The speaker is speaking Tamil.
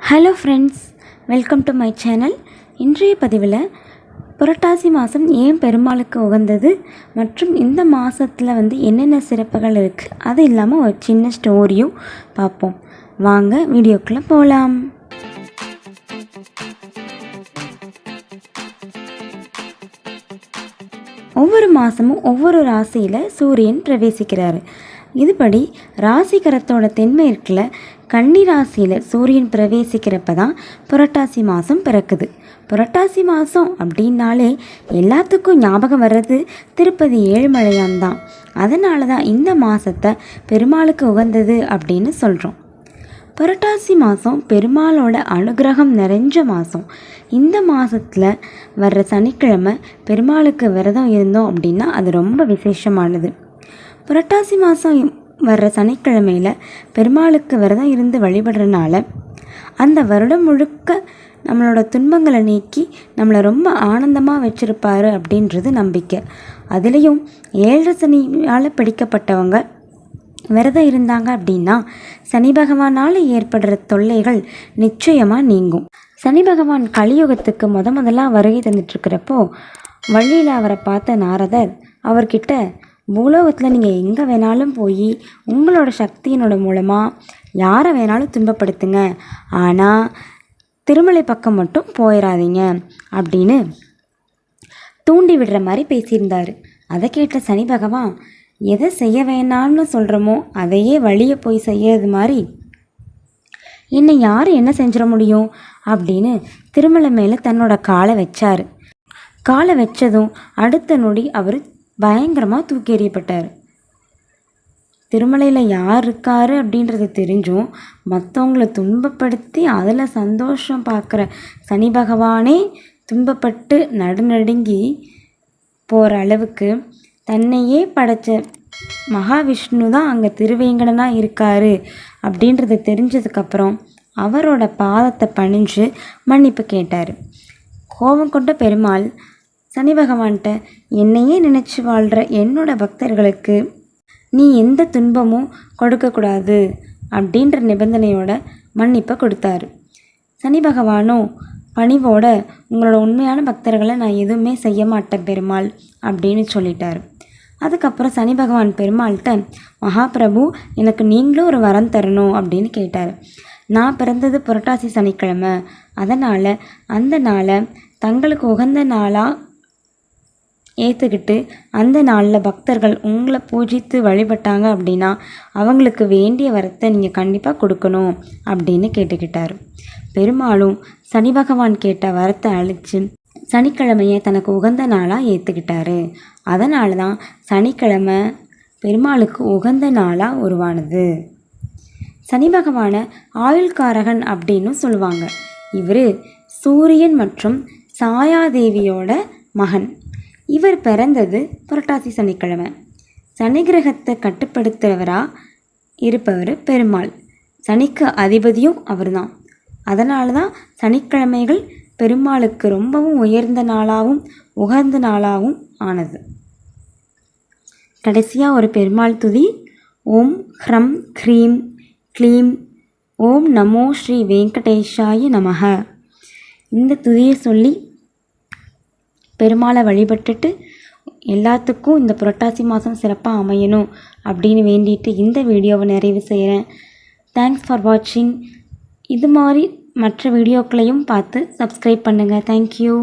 Hello friends welcome to my channel இன்றைய பதிவில் புரட்டாசி மாதம் ஏன் பெருமாளுக்கு உகந்தது மற்றும் இந்த மாதத்தில் வந்து என்னென்ன சிறப்புகள் இருக்குது அது இல்லாமல் ஒரு சின்ன ஸ்டோரியும் பார்ப்போம். வாங்க வீடியோக்குள்ளே போகலாம் ஒவ்வொரு மாதமும் ஒவ்வொரு ராசியில் சூரியன் பிரவேசிக்கிறாரு. இதுபடி ராசிகரத்தோட தென்மேற்கில் கன்னி ராசியில் சூரியன் பிரவேசிக்கிறப்ப தான் புரட்டாசி மாதம் பிறக்குது. புரட்டாசி மாதம் அப்படின்னாலே எல்லாத்துக்கும் ஞாபகம் வர்றது திருப்பதி ஏழுமலையான் தான். அதனால தான் இந்த மாதத்தை பெருமாளுக்கு உகந்தது அப்படின்னு சொல்கிறோம் புரட்டாசி மாதம் பெருமாளோட அனுகிரகம் நிறைஞ்ச மாதம் இந்த மாதத்தில் வர்ற சனிக்கிழமை பெருமாளுக்கு விரதம் இருந்தோம் அப்படின்னா அது ரொம்ப விசேஷமானது. புரட்டாசி மாதம் வர்ற சனிக்கிழமையில் பெருமாளுக்கு விரதம் இருந்து வழிபடுறனால அந்த வருடம் முழுக்க நம்மளோட துன்பங்களை நீக்கி நம்மளை ரொம்ப ஆனந்தமாக வச்சுருப்பாரு அப்படின்றது நம்பிக்கை. அதுலேயும் ஏழரை சனியால் பிடிக்கப்பட்டவங்க விரதம் இருந்தாங்க அப்படின்னா சனி பகவானால் ஏற்படுற தொல்லைகள் நிச்சயமாக நீங்கும். சனி பகவான் கலியுகத்துக்கு முத முதலாக வருகை தந்துட்டுருக்கிறப்போ வழியில் அவரை பார்த்த நாரதர் அவர்கிட்ட பூலோகத்தில் நீங்கள் எங்கே வேணாலும் போய் உங்களோட சக்தியினோட மூலமாக யாரை வேணாலும் துன்பப்படுத்துங்க. ஆனால் திருமலை பக்கம் மட்டும் போயிடாதீங்க அப்படின்னு தூண்டி விடுற மாதிரி பேசியிருந்தார். அதை கேட்ட சனி பகவான் எதை செய்ய வேணாம்னு சொல்கிறோமோ அதையே வழியை போய் செய்யறது மாதிரி. என்னை யார் என்ன செஞ்சிட முடியும்? அப்படின்னு திருமலை மேலே தன்னோட காலை வச்சார். காலை வச்சதும் அடுத்த நொடி அவர் பயங்கரமாக தூக்கி எறியப்பட்டார். திருமலையில் யார் இருக்காரு அப்படின்றது தெரிஞ்சும் மற்றவங்கள துன்பப்படுத்தி அதில் சந்தோஷம் பார்க்குற சனி பகவானே துன்பப்பட்டு நடுநடுங்கி போகிற அளவுக்கு தன்னையே படைத்த மகாவிஷ்ணு தான் அங்கே திருவேங்கடனாக இருக்கார் அப்படின்றது தெரிஞ்சதுக்கப்புறம் அவரோட பாதத்தை பணிஞ்சு மன்னிப்பு கேட்டார். கோபம் கொண்ட பெருமாள் சனி பகவான்கிட்ட என்னையே நினச்சி வாழ்கிற என்னோட பக்தர்களுக்கு நீ எந்த துன்பமும் கொடுக்கக்கூடாது அப்படின்ற நிபந்தனையோட மன்னிப்பை கொடுத்தாரு. சனி பகவானும் பணிவோட உங்களோட உண்மையான பக்தர்களை நான் எதுவுமே செய்ய மாட்டேன் பெருமாள் அப்படின்னு சொல்லிட்டார். அதுக்கப்புறம் சனி பகவான் பெருமாள்கிட்ட மகாபிரபு எனக்கு நீங்களும் ஒரு வரம் தரணும் அப்படின்னு கேட்டார். நான் பிறந்தது புரட்டாசி சனிக்கிழமை. அதனால் அந்த நாளை தங்களுக்கு உகந்த நாளாக ஏற்றுக்கிட்டு அந்த நாளில் பக்தர்கள் உங்களை பூஜித்து வழிபட்டாங்க அப்படின்னா அவங்களுக்கு வேண்டிய வரத்தை நீங்கள் கண்டிப்பாக கொடுக்கணும் அப்படின்னு கேட்டுக்கிட்டார். பெருமாளும் சனி பகவான் கேட்ட வரத்தை அழித்து சனிக்கிழமையை தனக்கு உகந்த நாளாக ஏற்றுக்கிட்டாரு அதனால தான் சனிக்கிழமை பெருமாளுக்கு உகந்த நாளாக உருவானது. சனி பகவானை ஆயுள்காரகன் அப்படின்னு சொல்லுவாங்க. இவர் சூரியன் மற்றும் சாயாதேவியோட மகன். இவர் பிறந்தது புரட்டாசி சனிக்கிழமை. சனி கிரகத்தை கட்டுப்படுத்துகிறவராக இருப்பவர் பெருமாள். சனிக்கு அதிபதியும் அவர்தான். அதனால தான் சனிக்கிழமைகள் பெருமாளுக்கு ரொம்பவும் உயர்ந்த நாளாகவும் உகந்த நாளாகவும் ஆனது. கடைசியாக ஒரு பெருமாள் துதி ஓம் ஹ்ரம் க்ரீம் க்ளீம் ஓம் நமோ ஸ்ரீ வெங்கடேஷாய நமக. இந்த துதியை சொல்லி பெருமாளை வழிபட்டுட்டு எல்லாத்துக்கும் இந்த புரட்டாசி மாதம் சிறப்பாக அமையணும் அப்படின்னு வேண்டிட்டு இந்த வீடியோவை நிறைவு செய்கிறேன் தேங்க்ஸ் ஃபார் வாட்சிங் இது மாதிரி மற்ற வீடியோக்களையும் பார்த்து சப்ஸ்கிரைப் பண்ணுங்கள் தேங்க்யூ